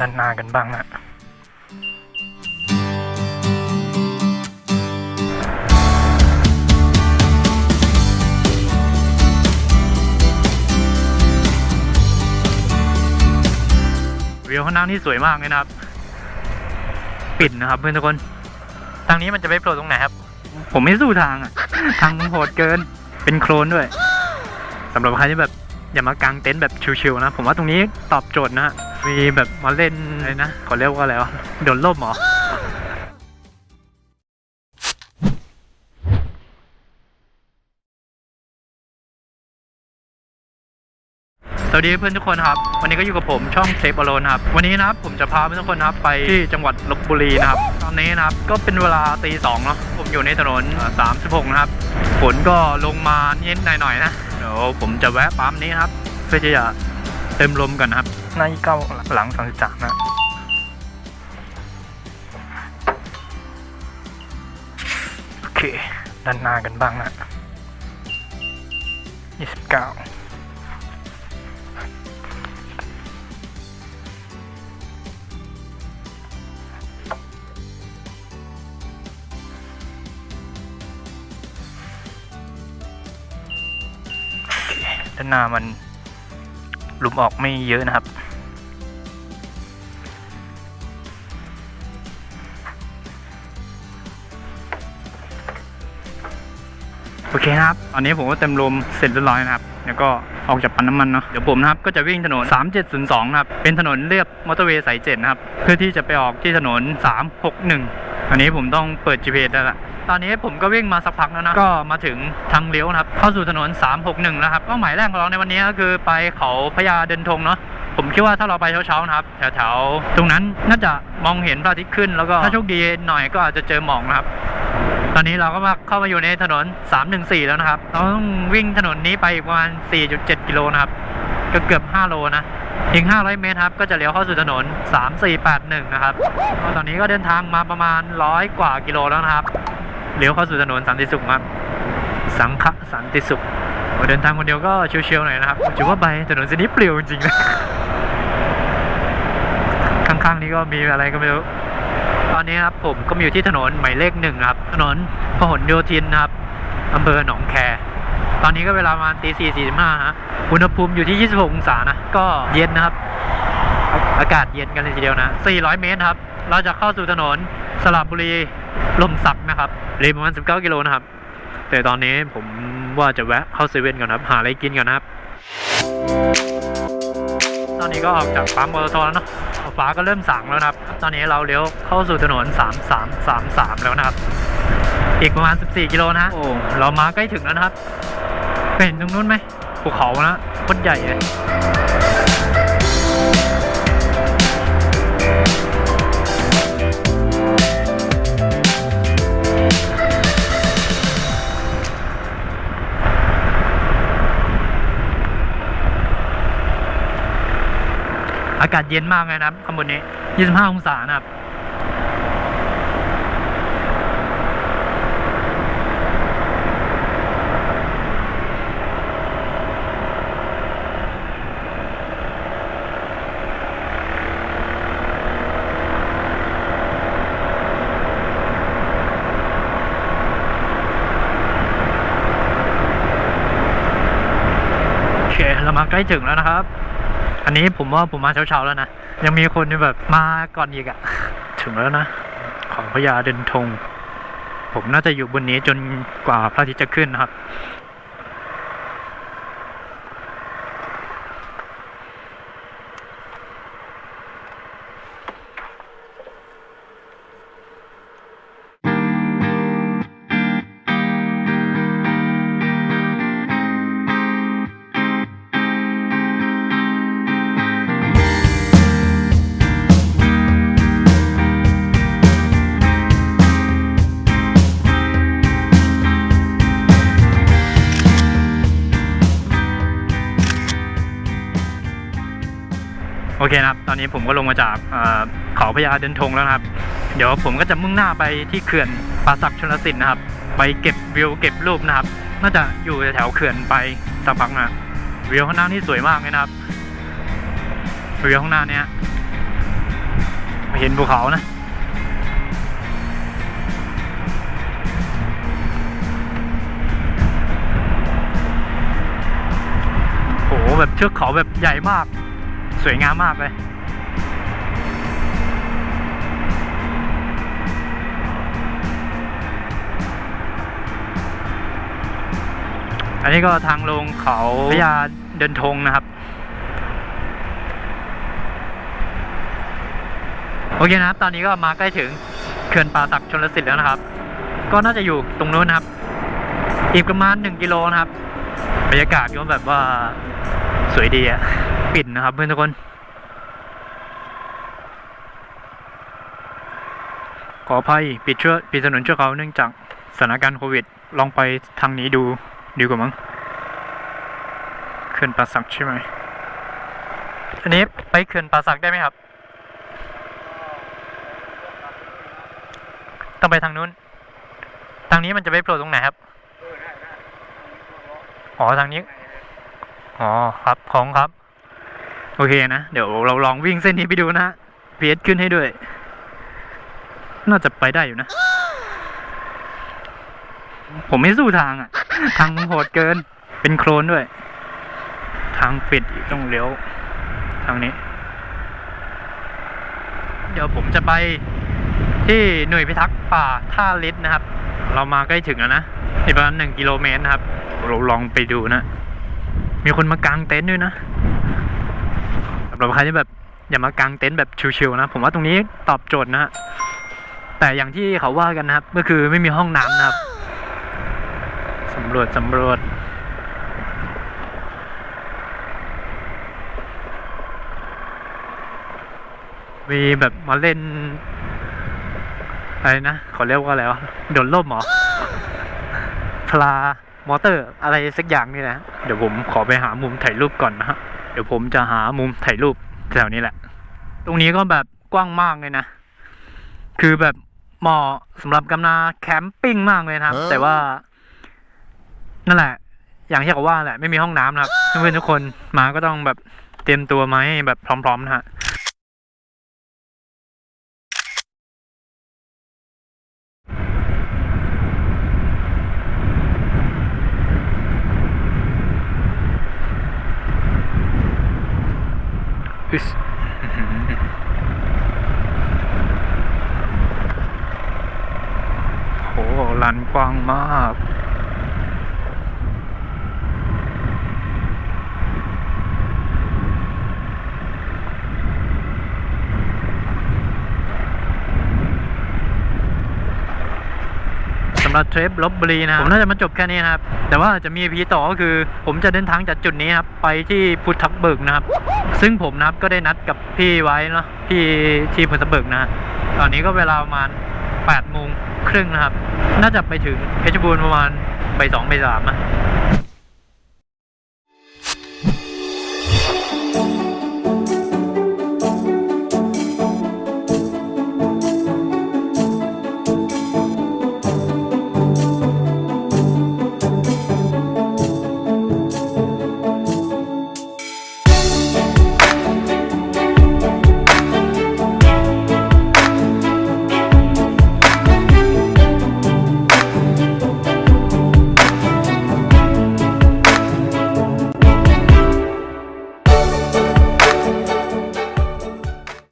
ด้านหน้ากันบ้างนะวิวข้างหน้านี่สวยมากเลยนะครับ ปิดนะครับเพื่อนทุกคน ทางนี้มันจะไปโผล่ตรงไหนครับ ผมไม่สู้ทางอะ ทางมันโหดเกิน เป็นโคลนด้วยสำหรับใครที่แบบ อย่ามากางเต็นท์แบบชิวๆนะ ผมว่าตรงนี้ตอบโจทย์นะฮะ มีแบบมาเล่นอะไรนะเขาเรียกว่าอะไรวะโดดร่มเหรอสวัสดีเพื่อนทุกคนครับ วันนี้ก็อยู่กับผมช่องเซฟอโลนครับ วันนี้นะครับผมจะพาเพื่อนทุกคนนะครับไปที่จังหวัดลบบุรีนะครับ ตอนนี้นะครับก็เป็นเวลาตีสองเนาะผมอยู่ในถนนสามสิบหกนะครับ ฝนก็ลงมานิดหน่อยๆนะ เดี๋ยวผมจะแวะปั๊มนี้ครับ เพื่อจะเต็มลมกันนะครับ หน้ายี่เก้าหลังสามสิบสามนะโอเคด้านหน้ากันบ้างนะยี่สิบเก้าด้านหน้ามันหลุมออกไม่เยอะนะครับ โอเคนะครับ ตอนนี้ผมก็เต็มลมเสร็จเรียบร้อยนะครับ แล้วก็ออกจากปั๊มน้ำมันเนาะ เดี๋ยวผมนะครับ ก็จะวิ่งถนน 3702 นะครับ เป็นถนนเรียบมอเตอร์เวย์สายเจ็ดนะครับ เพื่อที่จะไปออกที่ถนน 361 อันนี้ผมต้องเปิด GPS แล้วล่ะ ตอนนี้ผมก็วิ่งมาสักพักแล้วนะ ก็มาถึงทางเลี้ยวนะครับ เข้าสู่ถนน 361 แล้วครับ เป้าหมายแรกของเราในวันนี้ก็คือไปเขาพญาเดินทงเนาะผมคิดว่าถ้าเราไปเช้าๆนะครับแถวๆตรงนั้นน่าจะมองเห็นพระอาทิตย์ขึ้น แล้วก็ถ้าโชคดีหน่อยก็อาจจะเจอหมอกนะครับ ตอนนี้เราก็มาเข้ามาอยู่ในถนน 314 แล้วนะครับ เราต้องวิ่งถนนนี้ไปอีกประมาณ 4.7 กิโลนะครับ ก็เกือบ 5 โลนะอีก 500 เมตรครับ ก็จะเลี้ยวเข้าสู่ถนน 3481 นะครับ ตอนนี้ก็เดินทางมาประมาณ 100 กว่ากิโลแล้วนะครับ เลี้ยวเข้าสู่ถนนสันติสุขครับ สังขสันติสุขเดินทางคนเดียวก็ชิวๆหน่อยนะครับถือว่าไปถนนเส้นนี้เปลี่ยวจริงๆนะ ข้างๆนี้ก็มีอะไรก็ไม่รู้ ตอนนี้ครับผมก็มาอยู่ที่ถนนหมายเลขหนึ่งครับ ถนนพหลโยธินครับอำเภอหนองแค ตอนนี้ก็เวลาประมาณตีสี่สี่สิบห้าฮะ อุณหภูมิอยู่ที่ 26 องศานะ ก็เย็นนะครับ อากาศเย็นกันเลยทีเดียวนะ 400 เมตรครับ เราจะเข้าสู่ถนนสระบุรีลมสักนะครับเรียประมาณ 19 กิโลนะครับ แต่ตอนนี้ผมว่าจะแวะเข้าเซเว่นก่อนครับ หาอะไรกินก่อนนะครับ ตอนนี้ก็ออกจากปั๊มปตทแล้วเนาะ ฟ้าก็เริ่มสางแล้วนะครับ ตอนนี้เราเลี้ยวเข้าสู่ถนน 3333 แล้วนะครับ อีกประมาณ 14 กิโลนะฮะโอ้ เรามาใกล้ถึงแล้วนะครับ เห็นตรงนู้นไหมภูเขานะโคตรใหญ่เลย อากาศเย็นมากเลยนะครับข้างบนนี้ 25 องศานะครับ โอเค เรามาใกล้ถึงแล้วนะครับ อันนี้ผมว่าผมมาเช้าๆแล้วนะ ยังมีคนที่แบบมาก่อนอีกอะถึงแล้วนะ ของพญาเดินทง ผมน่าจะอยู่บนนี้จนกว่าพระอาทิตย์จะขึ้นนะครับ เคนะครับ ตอนนี้ผมก็ลงมาจากเขาพญาเดินทงแล้วนะครับ เดี๋ยวผมก็จะมุ่งหน้าไปที่เขื่อนป่าศักชนสิทธิ์นะครับ ไปเก็บวิวเก็บรูปนะครับ น่าจะอยู่แถวเขื่อนไปสักพักนะวิวข้างหน้านี่สวยมากเลยนะครับวิวข้างหน้าเนี้ยเห็นภูเขานะโหแบบเชือกเขาแบบใหญ่มาก สวยงามมากเลยอันนี้ก็ทางลงเขาพญาเดินทงนะครับ โอเคนะครับ ตอนนี้ก็มาใกล้ถึงเขื่อนป่าศักชนลสิทธิ์แล้วนะครับ ก็น่าจะอยู่ตรงนู้นนะครับ อีกประมาณหนึ่งกิโลนะครับ บรรยากาศก็แบบว่าสวยดีอะ ปิดนะครับเพื่อนทุกคน ขออภัยปิดชั่วปิดถนนชั่วคราเนื่องจากสถานการณ์โควิด ลองไปทางนี้ดูดีกว่ามั้งเขื่อนป่าศักใช่ไหมอันนี้ไปเขื่อนป่าศักได้ไหมครับ ต้องไปทางนู้น ทางนี้มันจะไปโผล่ตรงไหนครับอ๋อทางนี้ อ๋อครับของครับ โอเคนะ เดี๋ยวเราลองวิ่งเส้นนี้ไปดูนะฮะพีเอสขึ้นให้ด้วย น่าจะไปได้อยู่นะ ผมไม่สู้ทางอะ ทางมันโหดเกิน เป็นโคลนด้วย ทางปิดอีกต้องเลี้ยวทางนี้ เดี๋ยวผมจะไปที่หน่วยพิทักษ์ป่าท่าลิศนะครับ เรามาใกล้ถึงแล้วนะอีกประมาณหนึ่งกิโลเมตรนะครับ เราลองไปดูนะ มีคนมากางเต็นท์ด้วยนะ หรับใครที่แบบอย่ามากางเต็นท์แบบชิวๆนะ ผมว่าตรงนี้ตอบโจทย์นะฮะแต่อย่างที่เขาว่ากันนะครับ ก็คือไม่มีห้องน้ำนะครับสำรวจสำรวจมีแบบมาเล่นอะไรนะเขาเรียกว่าอะไรวะโดดร่มหรอพลามอเตอร์อะไรสักอย่างนี่แหละเดี๋ยวผมขอไปหามุมถ่ายรูปก่อนนะฮะ เดี๋ยวผมจะหามุมถ่ายรูปแถวนี้แหละ ตรงนี้ก็แบบกว้างมากเลยนะ คือแบบเหมาะสำหรับกำนาแคมปิ้งมากเลยนะครับ แต่ว่า นั่นแหละ อย่างที่เขาว่าแหละ ไม่มีห้องน้ำนะครับเพื่อนๆทุกคนมาก็ต้องแบบเตรียมตัวมาให้แบบพร้อมๆนะฮะ อึสอื้อหือโหลาน กว้างมาก สำหรับเทริปลบบุรีนะครับ ผมน่าจะมาจบแค่นี้นะครับ แต่ว่าจะมีพีต่อก็คือ ผมจะเดินทางจากจุดนี้ครับ ไปที่พุทธเบิกนะครับ ซึ่งผมนะครับก็ได้นัดกับพี่ไว้เนาะพี่ที่พุทธเบิกนะฮะตอนนี้ก็เวลาประมาณ 8โมงครึ่งนะครับ น่าจะไปถึงเพชรบูรณ์ประมาณบ่ายสองบ่ายสามนะ